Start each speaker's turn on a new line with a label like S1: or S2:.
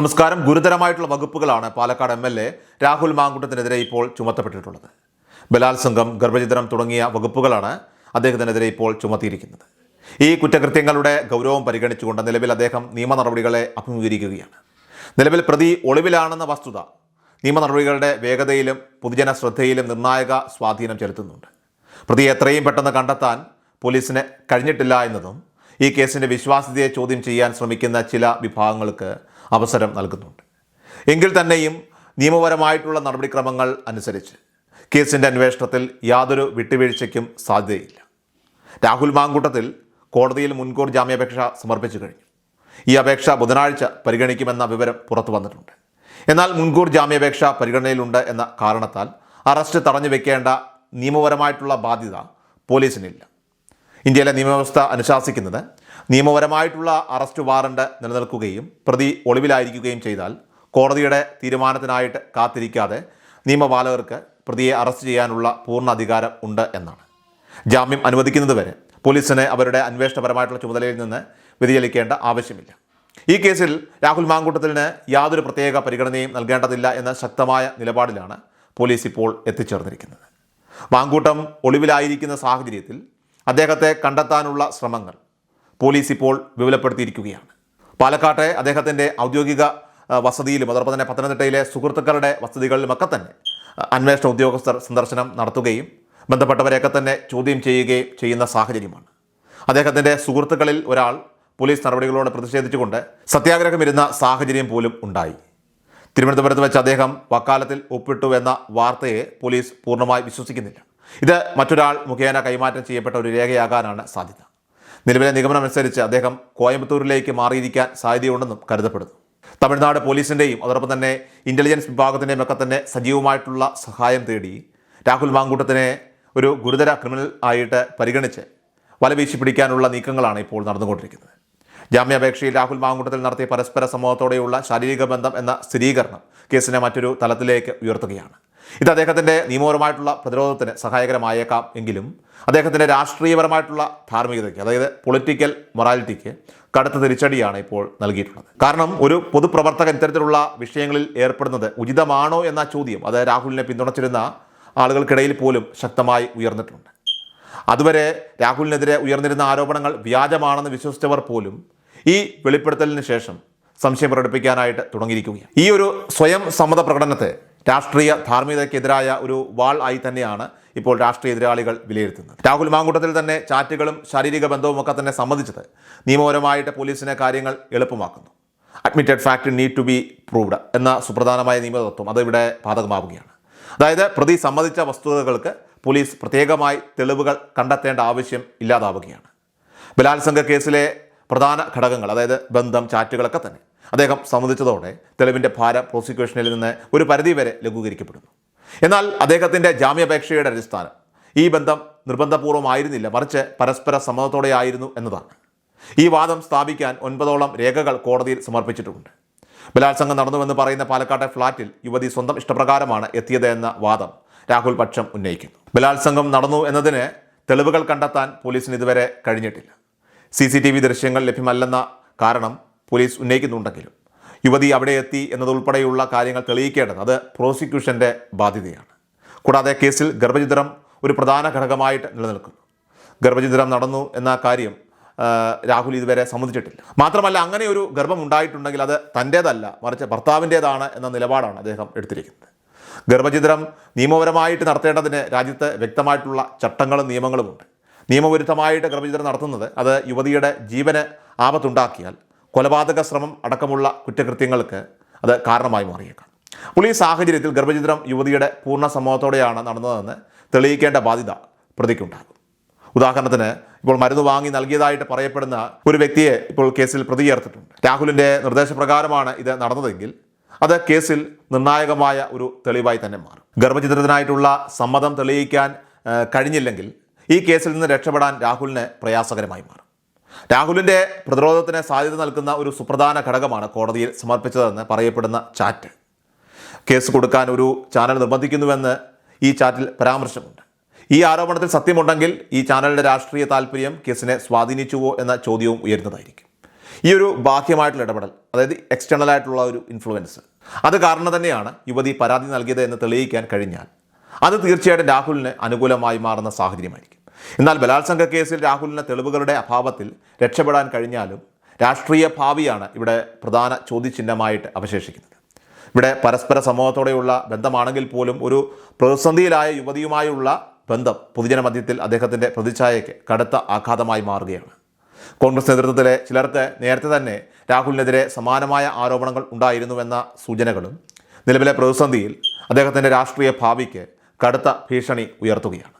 S1: നമസ്കാരം. ഗുരുതരമായിട്ടുള്ള വകുപ്പുകളാണ് Palakkad M L A Rahul മാങ്കുട്ടത്തിനെതിരെ ഇപ്പോൾ ചുമത്തപ്പെട്ടിട്ടുള്ളത്. ബലാത്സംഗം ഗർഭചിത്രം തുടങ്ങിയ വകുപ്പുകളാണ് അദ്ദേഹത്തിനെതിരെ ഇപ്പോൾ ചുമത്തിയിരിക്കുന്നത്. ഈ കുറ്റകൃത്യങ്ങളുടെ ഗൗരവം പരിഗണിച്ചുകൊണ്ട് നിലവിൽ അദ്ദേഹം നിയമ നടപടികളെ അഭിമുഖീകരിക്കുകയാണ്. നിലവിൽ പ്രതി ഒളിവിലാണെന്ന വസ്തുത നിയമ നടപടികളുടെ വേഗതയിലും പൊതുജന ശ്രദ്ധയിലും നിർണായക സ്വാധീനം ചെലുത്തുന്നുണ്ട്. പ്രതിയെ എത്രയും പെട്ടെന്ന് കണ്ടെത്താൻ പോലീസിന് കഴിഞ്ഞിട്ടില്ല എന്നതും ഈ കേസിന്റെ വിശ്വാസ്യതയെ ചോദ്യം ചെയ്യാൻ ശ്രമിക്കുന്ന ചില വിഭാഗങ്ങൾക്ക് അവസരം നൽകുന്നുണ്ട്. എങ്കിൽ തന്നെയും നിയമപരമായിട്ടുള്ള നടപടിക്രമങ്ങൾ അനുസരിച്ച് കേസിന്റെ അന്വേഷണത്തിൽ യാതൊരു വിട്ടുവീഴ്ചയ്ക്കും സാധ്യതയില്ല. രാഹുൽ മാങ്കൂട്ടത്തിൽ കോടതിയിൽ മുൻകൂർ ജാമ്യാപേക്ഷ സമർപ്പിച്ചു കഴിഞ്ഞു. ഈ അപേക്ഷ ബുധനാഴ്ച പരിഗണിക്കുമെന്ന വിവരം പുറത്തു വന്നിട്ടുണ്ട്. എന്നാൽ മുൻകൂർ ജാമ്യാപേക്ഷ പരിഗണനയിലുണ്ട് എന്ന കാരണത്താൽ അറസ്റ്റ് തടഞ്ഞു വെക്കേണ്ട നിയമപരമായിട്ടുള്ള ബാധ്യത പോലീസിനില്ല. ഇന്ത്യയിലെ നിയമവ്യവസ്ഥ അനുശാസിക്കുന്നത് നിയമപരമായിട്ടുള്ള അറസ്റ്റ് വാറണ്ട് നിലനിൽക്കുകയും പ്രതി ഒളിവിലായിരിക്കുകയും ചെയ്താൽ കോടതിയുടെ തീരുമാനത്തിനായിട്ട് കാത്തിരിക്കാതെ നിയമപാലകർക്ക് പ്രതിയെ അറസ്റ്റ് ചെയ്യാനുള്ള പൂർണ അധികാരം ഉണ്ട് എന്നാണ്. ജാമ്യം അനുവദിക്കുന്നതുവരെ പോലീസിനെ അവരുടെ അന്വേഷണപരമായിട്ടുള്ള ചുമതലയിൽ നിന്ന് വ്യതിചലിക്കേണ്ട ആവശ്യമില്ല. ഈ കേസിൽ രാഹുൽ മാങ്കൂട്ടത്തിന് യാതൊരു പ്രത്യേക പരിഗണനയും നൽകേണ്ടതില്ല എന്ന ശക്തമായ നിലപാടിലാണ് പോലീസ് ഇപ്പോൾ എത്തിച്ചേർന്നിരിക്കുന്നത്. മാങ്കൂട്ടം ഒളിവിലായിരിക്കുന്ന സാഹചര്യത്തിൽ അദ്ദേഹത്തെ കണ്ടെത്താനുള്ള ശ്രമങ്ങൾ പോലീസ് ഇപ്പോൾ വിപുലപ്പെടുത്തിയിരിക്കുകയാണ്. പാലക്കാട്ടെ അദ്ദേഹത്തിന്റെ ഔദ്യോഗിക വസതിയിലും അതോടൊപ്പം തന്നെ പത്തനംതിട്ടയിലെ സുഹൃത്തുക്കളുടെ വസതികളിലുമൊക്കെ തന്നെ അന്വേഷണ ഉദ്യോഗസ്ഥർ സന്ദർശനം നടത്തുകയും ബന്ധപ്പെട്ടവരെയൊക്കെ തന്നെ ചോദ്യം ചെയ്യുകയും ചെയ്യുന്ന സാഹചര്യമാണ്. അദ്ദേഹത്തിന്റെ സുഹൃത്തുക്കളിൽ ഒരാൾ പോലീസ് നടപടികളോട് പ്രതിഷേധിച്ചുകൊണ്ട് സത്യാഗ്രഹമിരുന്ന സാഹചര്യം പോലും ഉണ്ടായി. തിരുവനന്തപുരത്ത് വെച്ച് അദ്ദേഹം വക്കാലത്തിൽ ഒപ്പിട്ടു എന്ന വാർത്തയെ പോലീസ് പൂർണമായി വിശ്വസിക്കുന്നില്ല. ഇത് മറ്റൊരാൾ മുഖേന കൈമാറ്റം ചെയ്യപ്പെട്ട ഒരു രേഖയാകാനാണ് സാധ്യത. നിലവിലെ നിഗമനമനുസരിച്ച് അദ്ദേഹം കോയമ്പത്തൂരിലേക്ക് മാറിയിരിക്കാൻ സാധ്യതയുണ്ടെന്നും കരുതപ്പെടുന്നു. തമിഴ്നാട് പോലീസിന്റെയും അതോടൊപ്പം തന്നെ ഇന്റലിജൻസ് വിഭാഗത്തിന്റെയും ഒക്കെ തന്നെ സജീവമായിട്ടുള്ള സഹായം തേടി രാഹുൽ മാങ്കൂട്ടത്തിനെ ഒരു ഗുരുതര ക്രിമിനൽ ആയിട്ട് പരിഗണിച്ച് വലവീശി പിടിക്കാനുള്ള നീക്കങ്ങളാണ് ഇപ്പോൾ നടന്നുകൊണ്ടിരിക്കുന്നത്. ജാമ്യാപേക്ഷയിൽ രാഹുൽ മാങ്കൂട്ടത്തിൽ നടത്തിയ പരസ്പര സംഭവത്തോടെയുള്ള ശാരീരിക ബന്ധം എന്ന സ്ഥിരീകരണം കേസിനെ മറ്റൊരു തലത്തിലേക്ക് ഉയർത്തുകയാണ്. ഇത് അദ്ദേഹത്തിന്റെ നിയമപരമായിട്ടുള്ള പ്രതിരോധത്തിന് സഹായകരമായേക്കാം എങ്കിലും അദ്ദേഹത്തിന്റെ രാഷ്ട്രീയപരമായിട്ടുള്ള ധാർമ്മികതയ്ക്ക് അതായത് പൊളിറ്റിക്കൽ മൊറാലിറ്റിക്ക് കടുത്ത തിരിച്ചടിയാണ് ഇപ്പോൾ നൽകിയിട്ടുള്ളത്. കാരണം ഒരു പൊതുപ്രവർത്തകൻ ഇത്തരത്തിലുള്ള വിഷയങ്ങളിൽ ഏർപ്പെടുന്നത് ഉചിതമാണോ എന്ന ചോദ്യം അത് രാഹുലിനെ പിന്തുണച്ചിരുന്ന ആളുകൾക്കിടയിൽ പോലും ശക്തമായി ഉയർന്നിട്ടുണ്ട്. അതുവരെ രാഹുലിനെതിരെ ഉയർന്നിരുന്ന ആരോപണങ്ങൾ വ്യാജമാണെന്ന് വിശ്വസിച്ചവർ പോലും ഈ വെളിപ്പെടുത്തലിന് ശേഷം സംശയം പ്രകടിപ്പിക്കാനായിട്ട് തുടങ്ങിയിരിക്കുകയാണ്. ഈ ഒരു സ്വയം സമ്മത പ്രകടനത്തെ രാഷ്ട്രീയ ധാർമ്മികതയ്ക്കെതിരായ ഒരു വാൾ ആയി തന്നെയാണ് ഇപ്പോൾ രാഷ്ട്രീയ എതിരാളികൾ വിലയിരുത്തുന്നത്. രാഹുൽ മാങ്കൂട്ടത്തിൽ തന്നെ ചാറ്റുകളും ശാരീരിക ബന്ധവും ഒക്കെ തന്നെ സംബന്ധിച്ചത് നിയമപരമായിട്ട് പോലീസിനെ കാര്യങ്ങൾ എളുപ്പമാക്കുന്നു. Admitted fact need to be proved എന്ന സുപ്രധാനമായ നിയമതത്വം അത് ഇവിടെ ബാധകമാവുകയാണ്. അതായത് പ്രതി സമ്മതിച്ച വസ്തുതകൾക്ക് പോലീസ് പ്രത്യേകമായി തെളിവുകൾ കണ്ടെത്തേണ്ട ആവശ്യം ഇല്ലാതാവുകയാണ്. ബലാത്സംഗ കേസിലെ പ്രധാന ഘടകങ്ങൾ അതായത് ബന്ധം ചാറ്റുകളൊക്കെ തന്നെ. അദ്ദേഹം സമ്മതിച്ചതോടെ തെളിവിന്റെ ഭാര പ്രോസിക്യൂഷനിൽ നിന്ന് ഒരു പരിധി വരെ ലഘൂകരിക്കപ്പെടുന്നു. എന്നാൽ അദ്ദേഹത്തിന്റെ ജാമ്യാപേക്ഷയുടെ അടിസ്ഥാനം ഈ ബന്ധം നിർബന്ധപൂർവമായിരുന്നില്ല. മറിച്ച് പരസ്പര സമ്മതത്തോടെയായിരുന്നു എന്നതാണ്. ഈ വാദം സ്ഥാപിക്കാൻ ഒൻപതോളം രേഖകൾ കോടതിയിൽ സമർപ്പിച്ചിട്ടുണ്ട് ബലാത്സംഗം നടന്നുവെന്ന് പറയുന്ന പാലക്കാട്ടെ ഫ്ളാറ്റിൽ യുവതി സ്വന്തം ഇഷ്ടപ്രകാരമാണ് എത്തിയത് എന്ന വാദം രാഹുൽ പക്ഷം ഉന്നയിക്കുന്നു. ബലാത്സംഗം നടന്നു എന്നതിന് തെളിവുകൾ കണ്ടെത്താൻ പോലീസിന് ഇതുവരെ കഴിഞ്ഞിട്ടില്ല. സി ദൃശ്യങ്ങൾ ലഭ്യമല്ലെന്ന കാരണം പോലീസ് ഉന്നയിക്കുന്നുണ്ടെങ്കിലും യുവതി അവിടെ എത്തി എന്നതുൾപ്പെടെയുള്ള കാര്യങ്ങൾ തെളിയിക്കേണ്ടത് അത് പ്രോസിക്യൂഷന്റെ ബാധ്യതയാണ്. കൂടാതെ കേസിൽ ഗർഭചിത്രം ഒരു പ്രധാന ഘടകമായിട്ട് നിലനിൽക്കുന്നു. ഗർഭചിത്രം നടന്നു എന്ന കാര്യം രാഹുൽ ഇതുവരെ സമ്മതിച്ചിട്ടില്ല. മാത്രമല്ല അങ്ങനെ ഒരു ഗർഭം ഉണ്ടായിട്ടുണ്ടെങ്കിൽ അത് തന്റേതല്ല മറിച്ച് ഭർത്താവിന്റേതാണ് എന്ന നിലപാടാണ് അദ്ദേഹം എടുത്തിരിക്കുന്നത്. ഗർഭചിത്രം നിയമപരമായിട്ട് നടത്തേണ്ടതിന് രാജ്യത്ത് വ്യക്തമായിട്ടുള്ള ചട്ടങ്ങളും നിയമങ്ങളുമുണ്ട്. നിയമവിരുദ്ധമായിട്ട് ഗർഭചിത്രം നടത്തുന്നത് അത് യുവതിയുടെ ജീവന് ആപത്തുണ്ടാക്കിയാൽ കൊലപാതക ശ്രമം അടക്കമുള്ള കുറ്റകൃത്യങ്ങൾക്ക് അത് കാരണമായി മാറിയേക്കാം. അപ്പോൾ ഈ സാഹചര്യത്തിൽ ഗർഭചിത്രം യുവതിയുടെ പൂർണ സമ്മതത്തോടെയാണ് നടന്നതെന്ന് തെളിയിക്കേണ്ട ബാധ്യത പ്രതിക്കുണ്ടാകും. ഉദാഹരണത്തിന് ഇപ്പോൾ മരുന്ന് വാങ്ങി നൽകിയതായിട്ട് പറയപ്പെടുന്ന ഒരു വ്യക്തിയെ ഇപ്പോൾ കേസിൽ പ്രതി ചേർത്തിട്ടുണ്ട് രാഹുലിന്റെ നിർദ്ദേശപ്രകാരമാണ് ഇത് നടന്നതെങ്കിൽ അത് കേസിൽ നിർണായകമായ ഒരു തെളിവായി തന്നെ മാറും. ഗർഭചിത്രത്തിനായിട്ടുള്ള സമ്മതം തെളിയിക്കാൻ കഴിഞ്ഞില്ലെങ്കിൽ ഈ കേസിൽ നിന്ന് രക്ഷപ്പെടാൻ രാഹുലിന് പ്രയാസകരമായി മാറും. രാഹുലിന്റെ പ്രതിരോധത്തിന് സാധ്യത നൽകുന്ന ഒരു സുപ്രധാന ഘടകമാണ് കോടതിയിൽ സമർപ്പിച്ചതെന്ന് പറയപ്പെടുന്ന ചാറ്റ്. കേസ് കൊടുക്കാൻ ഒരു ചാനൽ നിർബന്ധിക്കുന്നുവെന്ന് ഈ ചാറ്റിൽ പരാമർശമുണ്ട്. ഈ ആരോപണത്തിൽ സത്യമുണ്ടെങ്കിൽ ഈ ചാനലിന്റെ രാഷ്ട്രീയ താല്പര്യം കേസിനെ സ്വാധീനിച്ചുവോ എന്ന ചോദ്യവും ഉയരുന്നതായിരിക്കും. ഈ ഒരു ബാഹ്യമായിട്ടുള്ള ഇടപെടൽ അതായത് എക്സ്റ്റേണൽ ആയിട്ടുള്ള ഒരു ഇൻഫ്ലുവൻസ് അത് കാരണം തന്നെയാണ് യുവതി പരാതി നൽകിയത് എന്ന് തെളിയിക്കാൻ കഴിഞ്ഞാൽ അത് തീർച്ചയായിട്ടും രാഹുലിന് അനുകൂലമായി മാറുന്ന സാഹചര്യമായിരിക്കും. എന്നാൽ ബലാത്സംഗ കേസിൽ രാഹുലിന് തെളിവുകളുടെ അഭാവത്തിൽ രക്ഷപ്പെടാൻ കഴിഞ്ഞാലും രാഷ്ട്രീയ ഭാവിയാണ് ഇവിടെ പ്രധാന ചോദ്യചിഹ്നമായിട്ട് അവശേഷിക്കുന്നത്. ഇവിടെ പരസ്പര സമൂഹത്തോടെയുള്ള ബന്ധമാണെങ്കിൽ പോലും ഒരു പ്രതിസന്ധിയിലായ യുവതിയുമായുള്ള ബന്ധം പൊതുജന മധ്യത്തിൽ അദ്ദേഹത്തിന്റെ പ്രതിച്ഛായയ്ക്ക് കടുത്ത ആഘാതമായി മാറുകയാണ്. കോൺഗ്രസ് നേതൃത്വത്തിലെ ചിലർക്ക് നേരത്തെ തന്നെ രാഹുലിനെതിരെ സമാനമായ ആരോപണങ്ങൾ ഉണ്ടായിരുന്നുവെന്ന സൂചനകളും നിലവിലെ പ്രതിസന്ധിയിൽ അദ്ദേഹത്തിന്റെ രാഷ്ട്രീയ ഭാവിക്ക് കടുത്ത ഭീഷണി ഉയർത്തുകയാണ്.